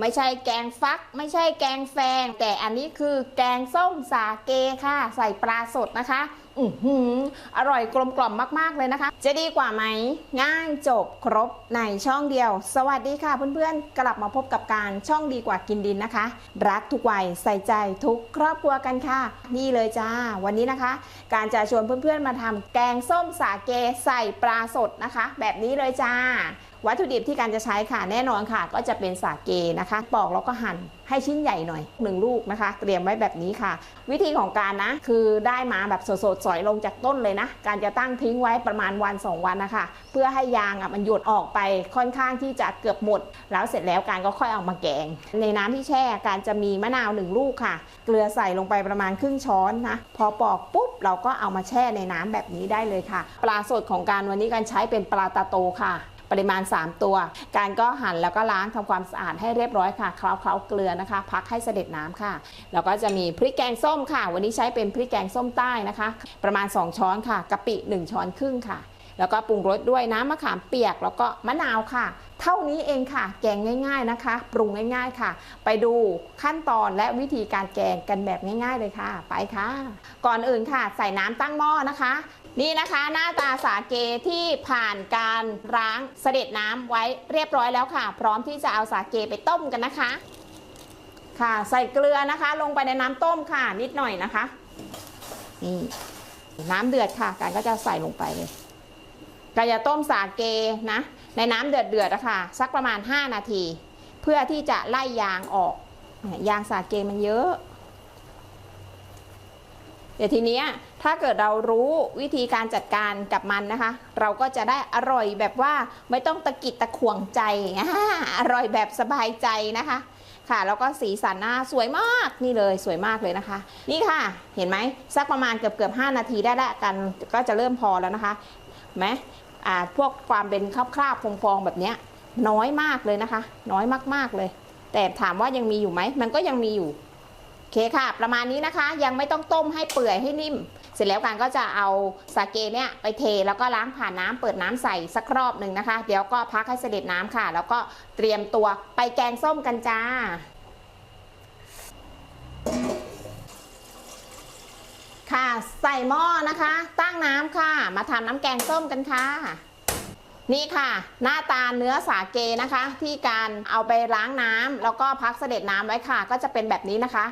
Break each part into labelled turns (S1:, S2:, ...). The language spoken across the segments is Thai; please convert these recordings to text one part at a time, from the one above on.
S1: ไม่ใช่แกงฟัก ไม่ใช่แกงแฟง แต่อันนี้คือแกงส้มสาเกค่ะ ใส่ปลาสดนะคะ อือหือ อร่อยกลมกล่อมมาก ๆ เลยนะคะ จะดีกว่าไหม ง่ายจบครบในช่องเดียว สวัสดีค่ะเพื่อนๆ กลับมาพบกับการช่องดีกว่ากินดินนะคะ รักทุกวัยใส่ใจทุกครอบครัวกันค่ะ นี่เลยจ้า วันนี้นะคะ การจะชวนเพื่อนๆมาทำแกงส้มสาเกใส่ปลาสดนะคะ แบบนี้เลยจ้า วัตถุดิบที่การจะใช้ค่ะแน่นอนค่ะ ก็จะเป็นสาเกนะคะ ปอกแล้วก็หั่นให้ชิ้นใหญ่หน่อยหนึ่งลูกนะคะ เตรียมไว้แบบนี้ค่ะ วิธีของการนะ คือได้มาแบบสดๆสอยลงจากต้นเลยนะ การจะตั้งทิ้งไว้ประมาณวัน 2 วันนะคะ เพื่อให้ยางอะมันหยดออกไปค่อนข้างที่จะเกือบหมด แล้วเสร็จแล้วการก็ค่อยเอามาแกง ในน้ำที่แช่การจะมีมะนาวหนึ่งลูกค่ะ เกลือใส่ลงไปประมาณครึ่งช้อนนะพอปอกปุ๊บเราก็เอามาแช่ในน้ำแบบนี้ได้เลยค่ะ ปลาสดของการวันนี้การใช้เป็นปลาตาโตค่ะ ปริมาณ 3 ตัว การก็หั่นแล้วก็ล้างทำความสะอาดให้เรียบร้อยค่ะเคล้าเคล้าเกลือนะคะ พักให้เสด็จน้ำค่ะ แล้วก็จะมีพริกแกงส้มค่ะ วันนี้ใช้เป็นพริกแกงส้มใต้นะคะ ประมาณ 2 ช้อนค่ะกะปิ 1 ช้อนครึ่งค่ะ แล้วก็ปรุงรสด้วยน้ำมะขามเปียกแล้วก็มะนาวค่ะ เท่านี้เองค่ะ แกงง่าย ๆนะคะ ปรุงง่าย ๆค่ะ ไปดูขั้นตอนและวิธีการแกงกันแบบง่าย ๆ เลยค่ะ ไปค่ะ ก่อนอื่นค่ะ ใส่น้ำตั้งหม้อนะคะ นี่นะคะหน้าตาสาเกที่ผ่านการล้างเสด็จน้ำไว้เรียบร้อยแล้วค่ะ พร้อมที่จะเอาสาเกไปต้มกันนะคะ ค่ะใส่เกลือนะคะ ลงไปในน้ำต้มค่ะ นิดหน่อยนะคะนี่น้ำเดือดค่ะ การก็จะใส่ลงไปเลยกาจะต้มสาเกนะ ในน้ำเดือดเดือดนะคะสักประมาณ 5 นาที เพื่อที่จะไล่ยางออกยางสาเกมันเยอะ เดี๋ยวทีนี้ถ้าเกิดเรารู้วิธีการจัดการกับมันนะคะ เราก็จะได้อร่อยแบบว่าไม่ต้องตะกิดตะขวงใจ อร่อยแบบสบายใจนะคะ ค่ะแล้วก็สีสันหน้าสวยมากนี่เลยสวยมากเลยนะคะ นี่ค่ะเห็นไหมสักประมาณเกือบเกือบ5นาทีได้แล้วกันก็จะเริ่มพอแล้วนะคะไหมอ่าพวกความเป็นคราบๆฟองๆแบบเนี้ยน้อยมากเลยนะคะ น้อยมากๆเลย แต่ถามว่ายังมีอยู่ไหมมันก็ยังมีอยู่ เคค่ะ ประมาณนี้นะคะ ยังไม่ต้องต้มให้เปื่อยให้นิ่ม เสร็จแล้วการก็จะเอาสาเกเนี่ยไปเทแล้วก็ล้างผ่านน้ำเปิดน้ำใส่สักรอบหนึ่งนะคะ เดี๋ยวก็พักให้เสด็จน้ำค่ะ แล้วก็เตรียมตัวไปแกงส้มกันจ้าค่ะใส่หม้อนะคะ ตั้งน้ำค่ะ มาทำน้ำแกงส้มกันค่ะ นี่ค่ะ หน้าตาเนื้อสาเกนะคะ ที่การเอาไปล้างน้ำแล้วก็พักเสด็จน้ำไว้ค่ะ ก็จะเป็นแบบนี้นะคะ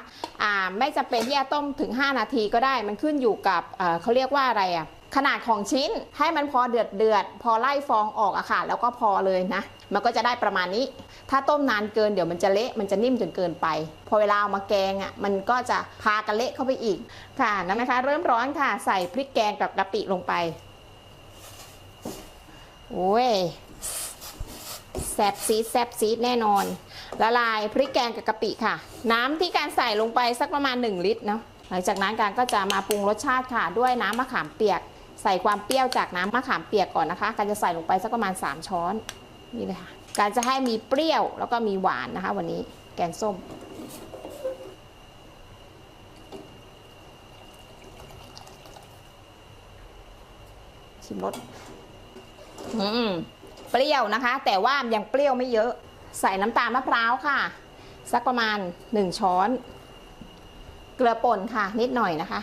S1: อ่าไม่จำเป็นที่จะต้มถึง 5 นาทีก็ได้ มันขึ้นอยู่กับเเขาเรียกว่าอะไรอะขนาดของชิ้นให้มันพอเดือดเดือด พอไล่ฟองออกอะค่ะ แล้วก็พอเลยนะ มันก็จะได้ประมาณนี้ ถ้าต้มนานเกินเดี๋ยวมันจะเละมันจะนิ่มจนเกินไป พอเวลาเอามาแกงอะมันก็จะพากันเละเข้าไปอีกค่ะนะนนะคะ เริ่มร้อนค่ะ ใส่พริกแกงกับกะปิลงไป โอ้ยแซบซีดแซบซีดแน่นอน ละลายพริกแกงกับกะปิค่ะ น้ำที่การใส่ลงไปสักประมาณ 1 ลิตรเนาะหลังจากนั้นการก็จะมาปรุงรสชาติค่ะ ด้วยน้ำมะขามเปียก ใส่ความเปรี้ยวจากน้ำมะขามเปียกก่อนนะคะ การจะใส่ลงไปสักประมาณ 3 ช้อนนี่เลยค่ะการจะให้มีเปรี้ยวแล้วก็มีหวานนะคะ วันนี้แกงส้มชิมรส อืมเปรี้ยวนะคะ แต่ว่ายังเปรี้ยวไม่เยอะ ใส่น้ำตาลมะพร้าวค่ะ สักประมาณ 1 ช้อน เกลือป่นค่ะ นิดหน่อยนะคะ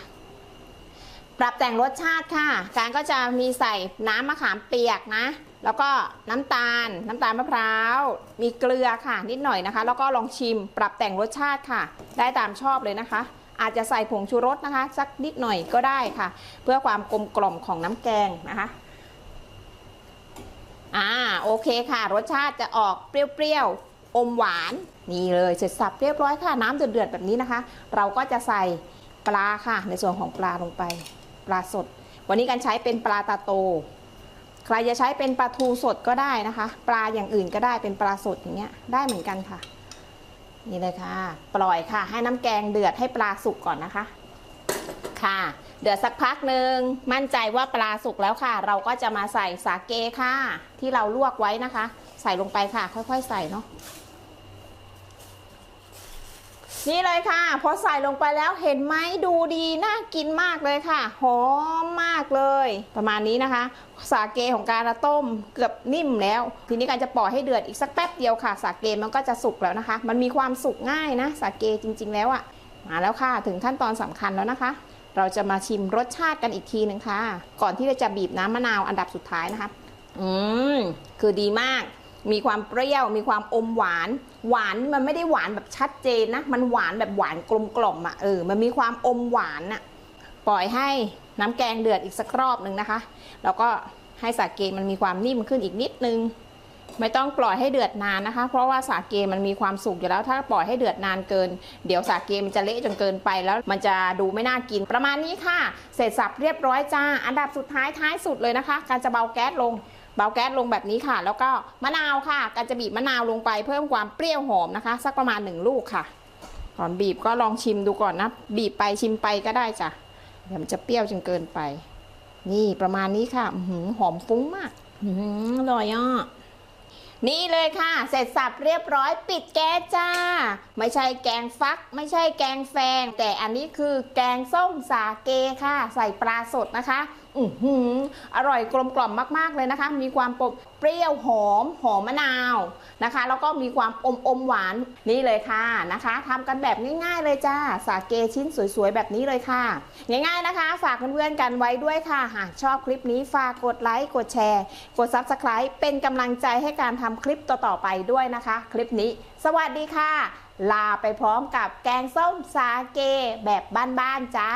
S1: ปรับแต่งรสชาติค่ะ การก็จะมีใส่น้ำมะขามเปียกนะ แล้วก็น้ำตาล น้ำตาลมะพร้าว มีเกลือค่ะ นิดหน่อยนะคะ แล้วก็ลองชิม ปรับแต่งรสชาติค่ะ ได้ตามชอบเลยนะคะอาจจะใส่ผงชูรสนะคะ สักนิดหน่อยก็ได้ค่ะ เพื่อความกลมกล่อมของน้ำแกงนะคะ อ่าโอเคค่ะ รสชาติจะออกเปรี้ยวๆอมหวานนี่เลยเสร็จสับเรียบร้อยค่ะ น้ำเดือดๆแบบนี้นะคะ เราก็จะใส่ปลาค่ะ ในส่วนของปลาลงไป ปลาสด วันนี้การใช้เป็นปลาตาโต ใครจะใช้เป็นปลาทูสดก็ได้นะคะ ปลาอย่างอื่นก็ได้เป็นปลาสดอย่างเงี้ยได้เหมือนกันค่ะ นี่เลยค่ะ ปล่อยค่ะ ให้น้ำแกงเดือดให้ปลาสุกก่อนนะคะ ค่ะ เดือดสักพักหนึ่งมั่นใจว่าปลาสุกแล้วค่ะ เราก็จะมาใส่สาเกค่ะ ที่เราลวกไว้นะคะ ใส่ลงไปค่ะ ค่อยๆ ใส่เนาะนี่เลยค่ะ พอใส่ลงไปแล้วเห็นไหมดูดีน่ากินมากเลยค่ะ หอมมากเลย ประมาณนี้นะคะ สาเกของการต้มเกือบนิ่มแล้ว ทีนี้การจะปล่อยให้เดือดอีกสักแป๊บเดียวค่ะ สาเกมันก็จะสุกแล้วนะคะ มันมีความสุกง่ายนะ สาเกจริง ๆ แล้วอะ่ะมาแล้วค่ะ ถึงขั้นตอนสำคัญแล้วนะคะ เราจะมาชิมรสชาติกันอีกทีหนึ่งค่ะ ก่อนที่เราจะบีบน้ำมะนาวอันดับสุดท้ายนะคะอืมคือดีมาก มีความเปรี้ยว มีความอมหวาน หวานมันไม่ได้หวานแบบชัดเจนนะ มันหวานแบบหวานกลมกล่อมๆอะเออ มันมีความอมหวานอะ ปล่อยให้น้ำแกงเดือดอีกสักรอบหนึ่งนะคะ แล้วก็ให้สาเกมันมีความนิ่มขึ้นอีกนิดนึง ไม่ต้องปล่อยให้เดือดนานนะคะ เพราะว่าสาเกมันมีความสุกอยู่แล้ว ถ้าปล่อยให้เดือดนานเกิน เดี๋ยวสาเกมันจะเละจนเกินไปแล้วมันจะดูไม่น่ากิน ประมาณนี้ค่ะ เสร็จสับเรียบร้อยจ้า อันดับสุดท้ายท้ายสุดเลยนะคะ การจะเบาแก๊สลง เบาแก๊สลงแบบนี้ค่ะ แล้วก็มะนาวค่ะ การจะบีบมะนาวลงไปเพิ่มความเปรี้ยวหอมนะคะ สักประมาณหนึ่งลูกค่ะ ก่อนบีบก็ลองชิมดูก่อนนะ บีบไปชิมไปก็ได้จ้ะ เดี๋ยวมันจะเปรี้ยวจนเกินไป นี่ประมาณนี้ค่ะหือหอมฟุ้งมากหืออร่อยอะ นี่เลยค่ะ เสร็จสับเรียบร้อยปิดแก๊สจ้า ไม่ใช่แกงฟัก ไม่ใช่แกงแฟง แต่อันนี้คือแกงส้มสาเกค่ะ ใส่ปลาสดนะคะ อือหืออร่อยกลมกล่อมมากๆเลยนะคะ มีความเปรี้ยวหอมหอมมะนาวนะคะ แล้วก็มีความอมอมหวานนี่เลยค่ะนะคะทำกันแบบง่ายๆเลยจ้าสาเกชิ้นสวยๆแบบนี้เลยค่ะ ง่ายๆนะคะ ฝากเพื่อนๆกันไว้ด้วยค่ะ หากชอบคลิปนี้ฝากกดไลค์กดแชร์ กด Subscribe เป็นกำลังใจให้การทำคลิปต่อๆไปด้วยนะคะ คลิปนี้ สวัสดีค่ะ ลาไปพร้อมกับแกงส้มสาเกแบบบ้านๆจ้า